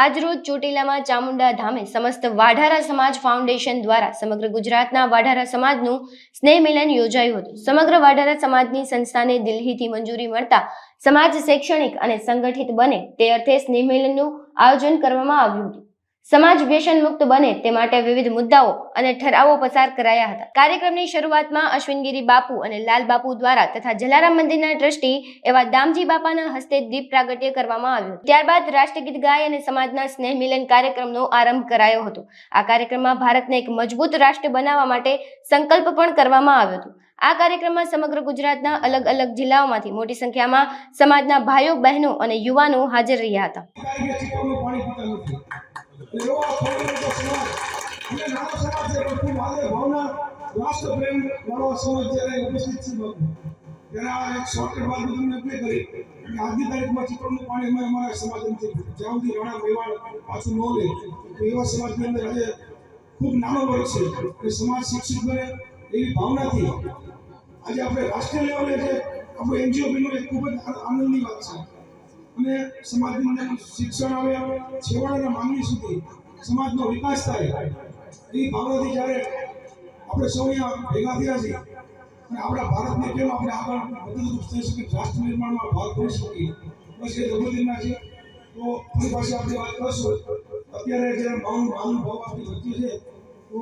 આજરોજ ચોટીલામાં ચામુંડા ધામે સમસ્ત વાઢારા સમાજ ફાઉન્ડેશન દ્વારા સમગ્ર ગુજરાતના વાઢારા સમાજનું સ્નેહ મિલન યોજાયું હતું. સમગ્ર વાઢારા સમાજની સંસ્થાને દિલ્હીથી મંજૂરી મળતા સમાજ શૈક્ષણિક અને સંગઠિત બને તે અર્થે સ્નેહ મિલનનું આયોજન કરવામાં આવ્યું હતું. સમાજ વ્યસન મુક્ત બને તે માટે વિવિધ મુદ્દાઓ અને ઠરાવો પસાર કરાયા હતા. કાર્યક્રમની શરૂઆતમાં અશ્વિનગીરી બાપુ અને લાલ બાપુ દ્વારા તથા જલારામ મંદિરના ટ્રસ્ટી એવા દામજી બાપાના હસ્તે દીપ પ્રાગટ્ય કરવામાં આવ્યું. ત્યારબાદ રાષ્ટ્રગીત ગાય અને સમાજના સ્નેહ મિલન કાર્યક્રમનો આરંભ કરાયો હતો. આ કાર્યક્રમમાં ભારતને એક મજબૂત રાષ્ટ્ર બનાવવા માટે સંકલ્પ પણ કરવામાં આવ્યો હતો. આ કાર્યક્રમમાં સમગ્ર ગુજરાતના અલગ અલગ જિલ્લાઓમાંથી મોટી સંખ્યામાં સમાજના ભાઈઓ, બહેનો અને યુવાનો હાજર રહ્યા હતા. કે ખૂબ એક કે ન લે તો એવા સમાજની અંદર આજે ખૂબ નાનો વર્ગ છે અને સમાજ શિક્ષિત બને એવી ભાવનાથી આજે આપણે રાષ્ટ્રીય લેવલે છે આપણું એનજીઓ બન્યું એ ખૂબ જ આનંદની વાત છે. અને સમાજની શિક્ષણ આવે છેવાડાના માનવી સુધી સમાજનો વિકાસ થાય. એ ભાવનાથી જ્યારે આપણે સૌ ભેગા થયા છીએ, અને આપણા ભારતને કેમ આપણે આગળ વધુ થઈ શકીએ રાષ્ટ્ર નિર્માણમાં ભાગ કરી શકીએ, બસ એ જબરદસ્તના છે. તો ફરી પાછી આપણે વાત કરશું. અત્યારે જે મૌન ભાવ આપણી વચ્ચે છે, તો